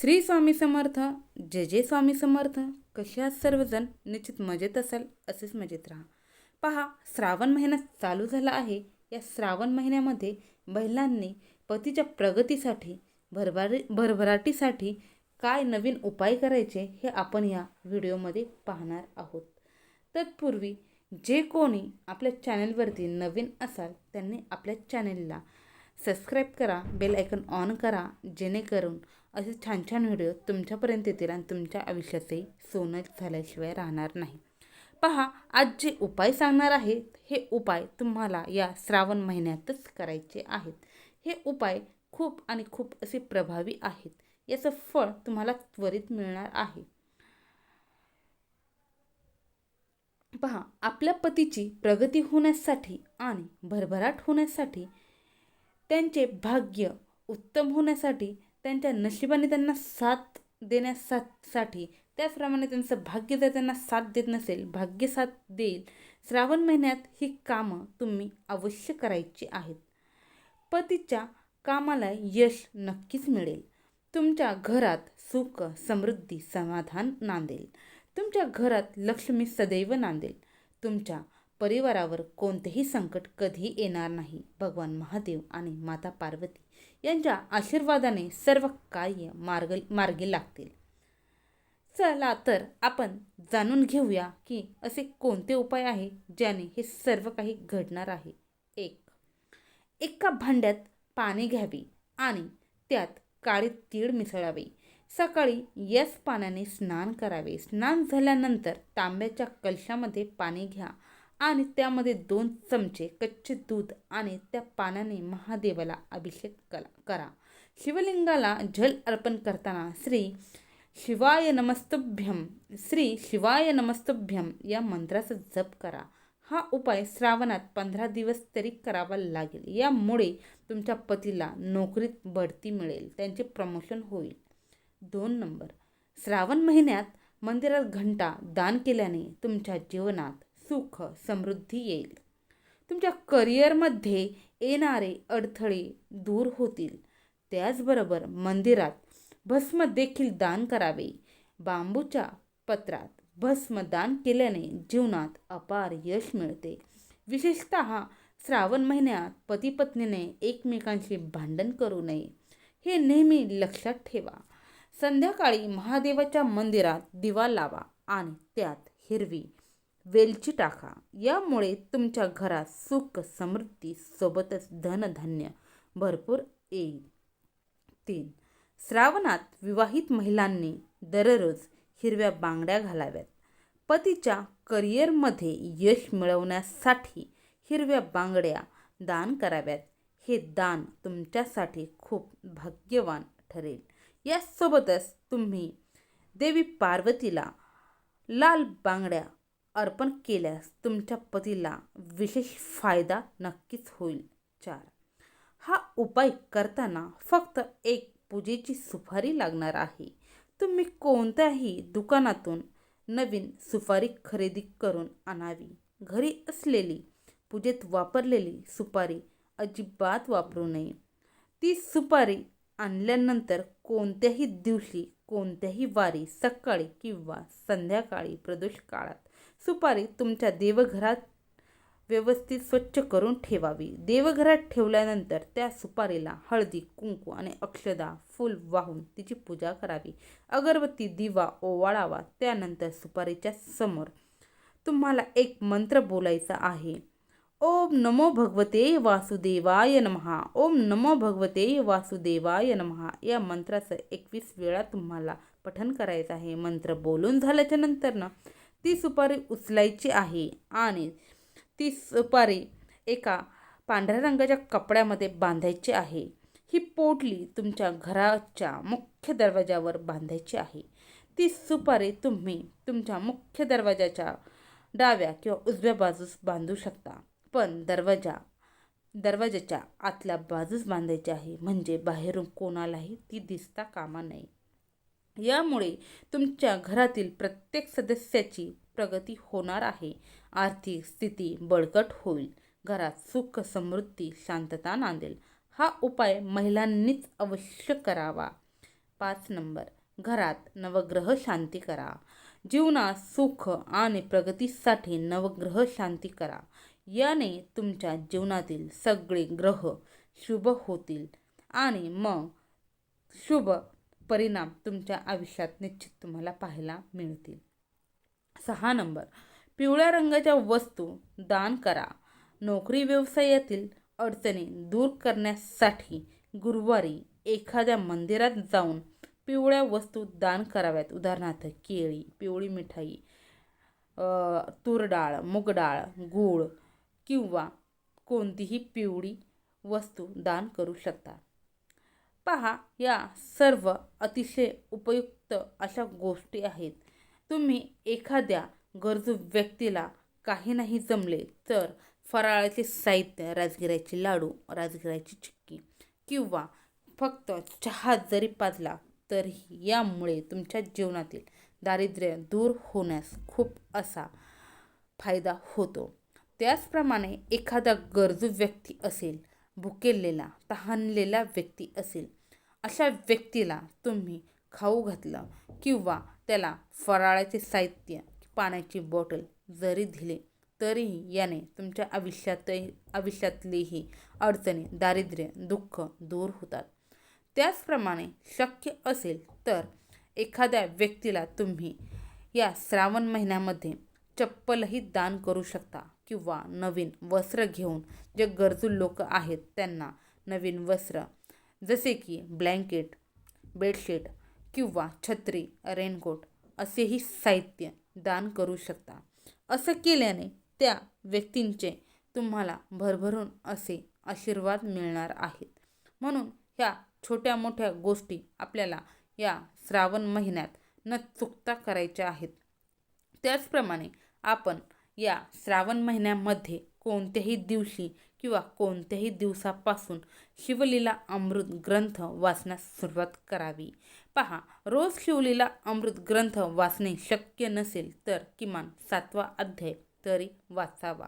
श्री स्वामी समर्थ जय जय स्वामी समर्थ. कसे आहात सर्वजण निश्चित मजेत असाल असेच मजेत राहा. पहा श्रावण महिना चालू झाला आहे. या श्रावण महिन्यामध्ये महिलांनी पतीच्या प्रगतीसाठी भरभारी भरभराटीसाठी काय नवीन उपाय करायचे हे आपण या व्हिडिओमध्ये पाहणार आहोत. तत्पूर्वी जे कोणी आपल्या चॅनलवरती नवीन असाल त्यांनी आपल्या चॅनलला सबस्क्राईब करा बेल आयकन ऑन करा जेणेकरून असे छान छान व्हिडिओ तुमच्यापर्यंत येतील आणि तुमच्या आयुष्याचंही सोनं झाल्याशिवाय राहणार नाही. पहा आज जे उपाय सांगणार आहेत हे उपाय तुम्हाला या श्रावण महिन्यातच करायचे आहेत. हे उपाय खूप आणि खूप असे प्रभावी आहेत. याचं फळ तुम्हाला त्वरित मिळणार आहे. पहा आपल्या पतीची प्रगती होण्यासाठी आणि भरभराट होण्यासाठी त्यांचे भाग्य उत्तम होण्यासाठी त्यांच्या नशिबाने त्यांना साथ देण्यासाठी त्याचप्रमाणे त्यांचं भाग्य जर त्यांना साथ देत नसेल भाग्य साथ देईल श्रावण महिन्यात ही कामं तुम्ही अवश्य करायची आहेत. पतीच्या कामाला यश नक्कीच मिळेल. तुमच्या घरात सुख समृद्धी समाधान नांदेल. तुमच्या घरात लक्ष्मी सदैव नांदेल. तुमच्या परिवारावर कोणतेही संकट कधी येणार नाही. भगवान महादेव आणि माता पार्वती. यांच्या आशीर्वादाने सर्व कार्य मार्ग मार्गी लागतील. चला तर आपण जाणून घेऊया की असे कोणते उपाय आहे ज्याने हे सर्व काही घडणार आहे. एक एका भांड्यात पाणी घ्यावे आणि त्यात काळे तीळ मिसळावे. सकाळी याच पाण्याने स्नान करावे. स्नान झाल्यानंतर तांब्याच्या कलशामध्ये पाणी घ्या. आणि त्यामध्ये दोन चमचे कच्चे दूध आणि त्या पाण्याने महादेवाला अभिषेक करा करा. शिवलिंगाला जल अर्पण करताना श्री शिवाय नमस्तभ्यम श्री शिवाय नमस्तभ्यम या मंत्राचा जप करा. हा उपाय श्रावणात पंधरा दिवस तरी करावा लागेल. यामुळे तुमच्या पतीला नोकरीत बढती मिळेल. त्यांचे प्रमोशन होईल. दोन नंबर. श्रावण महिन्यात मंदिरात घंटा दान केल्याने तुमच्या जीवनात सुख समृद्धी येईल. तुमच्या करिअरमध्ये येणारे अडथळे दूर होतील. त्याचबरोबर मंदिरात भस्म देखील दान करावे. बांबूच्या पत्रात भस्म दान केल्याने जीवनात अपार यश मिळते. विशेषत श्रावण महिन्यात पतीपत्नीने एकमेकांशी भांडण करू नये. हे नेहमी लक्षात ठेवा. संध्याकाळी महादेवाच्या मंदिरात दिवा लावा आणि त्यात हिरवी वेलची टाका. यामुळे तुमच्या घरात सुख समृद्धी सोबतच धनधान्य भरपूर येईल. तीन. श्रावणात विवाहित महिलांनी दररोज हिरव्या बांगड्या घालाव्यात. पतीच्या करिअरमध्ये यश मिळवण्यासाठी हिरव्या बांगड्या दान कराव्यात. हे दान तुमच्यासाठी खूप भाग्यवान ठरेल. यासोबतच तुम्ही देवी पार्वतीला लाल बांगड्या अर्पण केल्यास तुमच्या पतीला विशेष फायदा नक्कीच होईल. चार. हा उपाय करताना फक्त एक पूजेची सुपारी लागणार आहे. तुम्ही कोणत्याही दुकानातून नवीन सुपारी खरेदी करून आणावी. घरी असलेली पूजेत वापरलेली सुपारी अजिबात वापरू नये. ती सुपारी आणल्यानंतर कोणत्याही दिवशी कोणत्याही वारी सकाळी किंवा संध्याकाळी प्रदोष काळात सुपारी तुमच्या देवघरात व्यवस्थित स्वच्छ करून ठेवावी. देवघरात ठेवल्यानंतर त्या सुपारीला हळदी कुंकू आणि अक्षदा फूल वाहून तिची पूजा करावी. अगरबत्ती दिवा ओवाळावा. त्यानंतर सुपारीच्या समोर तुम्हाला एक मंत्र बोलायचा आहे. ओम नमो भगवते वासुदेवाय नमहा. ओम नमो भगवते वासुदेवाय नमहा. या मंत्राचं एकवीस वेळा तुम्हाला पठन करायचं आहे. मंत्र बोलून झाल्याच्यानंतर ना ती सुपारी उचलायची आहे आणि ती सुपारी एका पांढऱ्या रंगाच्या कपड्यामध्ये बांधायची आहे. ही पोटली तुमच्या घराच्या मुख्य दरवाजावर बांधायची आहे. ती सुपारी तुम्ही तुमच्या मुख्य दरवाजाच्या डाव्या किंवा उजव्या बाजूस बांधू शकता. पण दरवाजा दरवाजाच्या आतल्या बाजूस बांधायची आहे. म्हणजे बाहेरून कोणालाही ती दिसता कामा नये. यामुळे तुमच्या घरातील प्रत्येक सदस्याची प्रगती होणार आहे. आर्थिक स्थिती बळकट होईल. घरात सुख समृद्धी शांतता नांदेल. हा उपाय महिलांनीच अवश्य करावा. पाच नंबर. घरात नवग्रह शांती करा. जीवनात सुख आणि प्रगतीसाठी नवग्रह शांती करा. याने तुमच्या जीवनातील सगळे ग्रह शुभ होतील आणि मग शुभ परिणाम तुमच्या आयुष्यात निश्चित तुम्हाला पाहायला मिळतील. सहा नंबर. पिवळ्या रंगाच्या वस्तू दान करा. नोकरी व्यवसायातील अडचणी दूर करण्यासाठी गुरुवारी एखाद्या मंदिरात जाऊन पिवळ्या वस्तू दान कराव्यात. उदाहरणार्थ केळी पिवळी मिठाई तूर डाळ मूग डाळ गूळ किंवा कोणतीही पिवळी वस्तू दान करू शकता. पहा या सर्व अतिशय उपयुक्त अशा गोष्टी आहेत. तुम्ही एखाद्या गरजू व्यक्तीला काही नाही जमले तर फराळाचे साहित्य राजगिऱ्याचे लाडू राजगिऱ्याची चिक्की किंवा फक्त चहा जरी पाजला तरीही यामुळे तुमच्या जीवनातील दारिद्र्य दूर होण्यास खूप असा फायदा होतो. त्याचप्रमाणे एखादा गरजू व्यक्ती असेल भुकेलेला तहानलेला व्यक्ती असेल अशा व्यक्तीला तुम्ही खाऊ घातलं किंवा त्याला फराळाचे साहित्य पाण्याची बॉटल जरी दिले तरीही याने तुमच्या आयुष्यातही आयुष्यातलीही अडचणी दारिद्र्य दुःख दूर होतात. त्याचप्रमाणे शक्य असेल तर एखाद्या व्यक्तीला तुम्ही या श्रावण महिन्यामध्ये चप्पलही दान करू शकता किंवा नवीन वस्त्र घेऊन जे गरजू लोक आहेत त्यांना नवीन वस्त्र जसे की ब्लँकेट बेडशीट किंवा छत्री रेनकोट असेही साहित्य दान करू शकता. असं केल्याने त्या व्यक्तींचे तुम्हाला भरभरून असे आशीर्वाद मिळणार आहेत. म्हणून ह्या छोट्या मोठ्या गोष्टी आपल्याला या श्रावण महिन्यात न चुकता करायच्या आहेत. त्याचप्रमाणे आपण या श्रावण महिन्यामध्ये कोणत्याही दिवशी किंवा कोणत्याही दिवसापासून शिवलीला अमृत ग्रंथ वाचण्यास सुरुवात करावी. पहा रोज शिवलीला अमृत ग्रंथ वाचणे शक्य नसेल तर किमान सातवा अध्याय तरी वाचावा.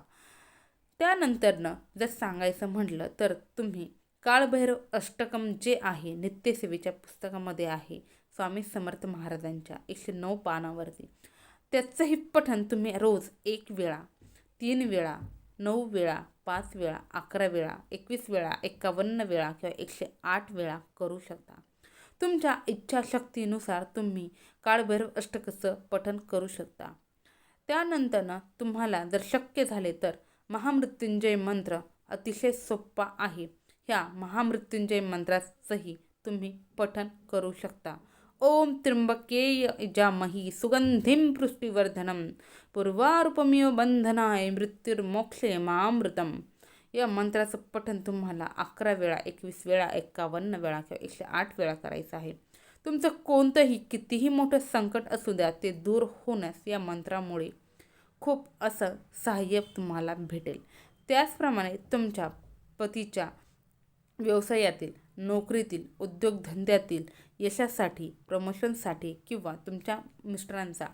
त्यानंतरनं जर सांगायचं म्हटलं तर तुम्ही काळभैरव अष्टकम जे आहे नित्यसेवेच्या पुस्तकामध्ये आहे स्वामी समर्थ महाराजांच्या एकशे नऊ पानावरती त्याचंही पठण तुम्ही रोज एक वेळा तीन वेळा नऊ वेळा पाच वेळा अकरा वेळा एकवीस वेळा एकावन्न वेळा किंवा एकशे आठ वेळा करू शकता. तुमच्या इच्छाशक्तीनुसार तुम्ही काळभैरव अष्टकचं पठण करू शकता. त्यानंतरनं तुम्हाला जर शक्य झाले तर महामृत्युंजय मंत्र अतिशय सोप्पा आहे. ह्या महामृत्युंजय मंत्राचंही तुम्ही पठन करू शकता. ओम त्र्यंबकेय इजामही सुगंधिम पृष्टिवर्धनम पूर्वारुपमियो बंधनाय मृत्युर्मोक्षे मामृतम या मंत्राचं पठण तुम्हाला अकरा वेळा एकवीस वेळा एकावन्न वेळा किंवा एकशे आठ वेळा करायचं आहे. तुमचं कोणतंही कितीही मोठं संकट असू द्या ते दूर होण्यास या मंत्रामुळे खूप असं सहाय्य तुम्हाला भेटेल. त्याचप्रमाणे तुमच्या पतीच्या व्यवसायातील नोकरीतील उद्योगधंद्यातील यशासाठी प्रमोशनसाठी किंवा तुमच्या मिस्टरांचा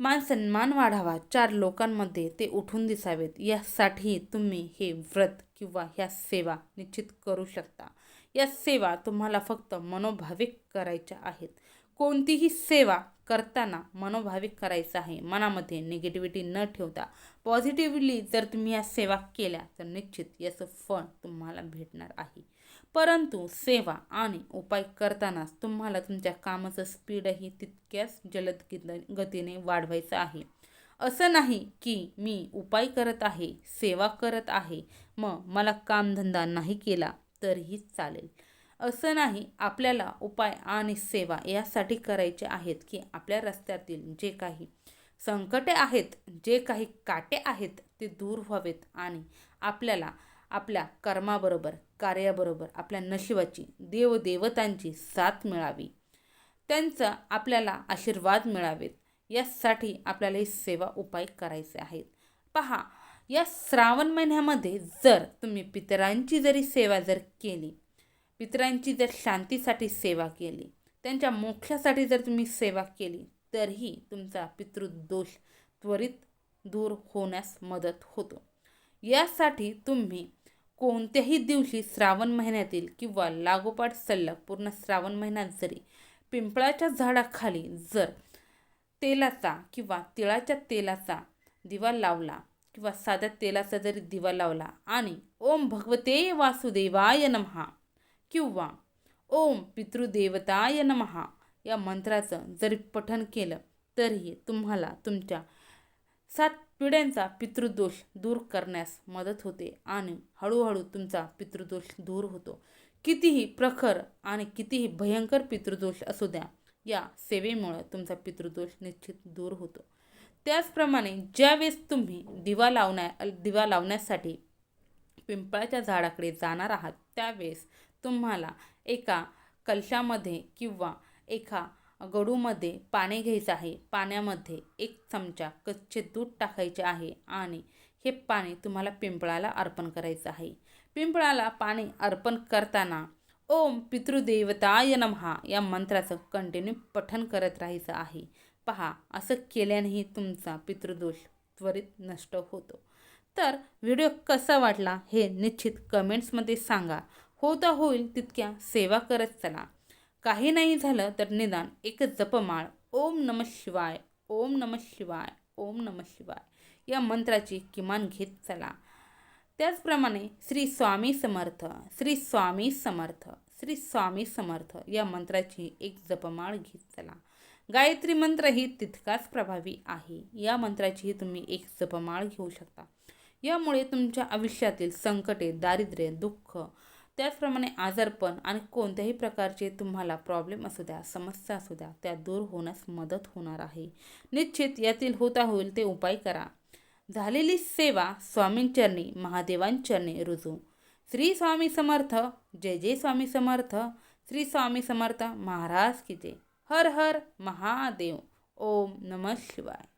मान सन्मान वाढावा चार लोकांमध्ये ते उठून दिसावेत. यासाठी तुम्ही हे व्रत किंवा ह्या सेवा निश्चित करू शकता. या सेवा तुम्हाला फक्त मनोभाविक करायच्या आहेत. कोणतीही सेवा करताना मनोभाविक करायचं आहे. मनामध्ये निगेटिव्हिटी न ठेवता. पॉझिटिव्हली जर तुम्ही या सेवा केल्या तर निश्चित याचं फळ तुम्हाला भेटणार आहे. परंतु सेवा आणि उपाय करतानाच तुम्हाला तुमच्या कामाचं स्पीडही तितक्याच जलद गतीने वाढवायचं आहे. असं नाही की मी उपाय करत आहे सेवा करत आहे मग मला कामधंदा नाही केला तरीही चालेल. असं नाही आपल्याला उपाय आणि सेवा यासाठी करायचे आहेत की आपल्या रस्त्यातील जे काही संकटे आहेत जे काही काटे आहेत ते दूर व्हावेत आणि आपल्याला आपल्या कर्माबरोबर कार्याबरोबर आपल्या नशिबाची देवदेवतांची साथ मिळावी. त्यांचा आपल्याला आशीर्वाद मिळावेत. यासाठी आपल्याला हे सेवा उपाय करायचे आहेत. पहा या श्रावण महिन्यामध्ये जर तुम्ही पितरांची जरी सेवा जर केली पितरांची जर शांतीसाठी सेवा केली त्यांच्या मोक्षासाठी जर तुम्ही सेवा केली तरीही तुमचा पितृदोष त्वरित दूर होण्यास मदत होतो. यासाठी तुम्ही कोणत्याही दिवशी श्रावण महिन्यातील किंवा लागोपाठ सल्लग पूर्ण श्रावण महिन्यात जरी पिंपळाच्या झाडाखाली जर तेलाचा किंवा तिळाच्या तेलाचा दिवा लावला किंवा साध्या तेलाचा जरी दिवा लावला आणि ओम भगवते वासुदेवाय नमहा किंवा ओम पितृदेवताय नमहा या मंत्राचं जरी पठन केलं तरीही तुम्हाला तुमच्या सात पिढ्यांचा पितृदोष दूर करण्यास मदत होते आणि हळूहळू तुमचा पितृदोष दूर होतो. कितीही प्रखर आणि कितीही भयंकर पितृदोष असू द्या या सेवेमुळं तुमचा पितृदोष निश्चित दूर होतो. त्याचप्रमाणे ज्यावेळेस तुम्ही दिवा लावण्या दिवा लावण्यासाठी पिंपळाच्या झाडाकडे जाणार आहात त्यावेळेस तुम्हाला एका कलशामध्ये किंवा एका गडूमध्ये पाणी घ्यायचं आहे. पाण्यामध्ये एक चमचा कच्चे दूध टाकायचे आहे आणि हे पाणी तुम्हाला पिंपळाला अर्पण करायचं आहे. पिंपळाला पाणी अर्पण करताना ओम पितृदेवताय नमहा या मंत्राचं कंटिन्यू पठन करत राहायचं आहे. पहा असं केल्यानेही तुमचा पितृदोष त्वरित नष्ट होतो. तर व्हिडिओ कसा वाटला हे निश्चित कमेंट्समध्ये सांगा. होता होईल तितक्या सेवा करत चला. काही नाही झालं तर निदान एक जपमाळ. ओम नम शिवाय ओम नम शिवाय ओम नम शिवाय. या मंत्राची किमान घेत चला. त्याचप्रमाणे श्री स्वामी समर्थ श्री स्वामी समर्थ श्री स्वामी समर्थ या मंत्राची एक जपमाळ घेत चला. गायत्री मंत्र ही तितकाच प्रभावी आहे. या मंत्राचीही तुम्ही एक जपमाळ घेऊ शकता. यामुळे तुमच्या आयुष्यातील संकटे दारिद्र्य दुःख त्याचप्रमाणे आजारपण आणि कोणत्याही प्रकारचे तुम्हाला प्रॉब्लेम असू द्या समस्या असू द्या त्या दूर होण्यास मदत होणार आहे. निश्चित यातील होता होईल ते उपाय करा. झालेली सेवा स्वामींचरणी महादेवांचरणी रुजू. श्री स्वामी समर्थ जय जय स्वामी समर्थ श्री स्वामी समर्थ महाराज की जय. हर हर महादेव. ओम नमः शिवाय.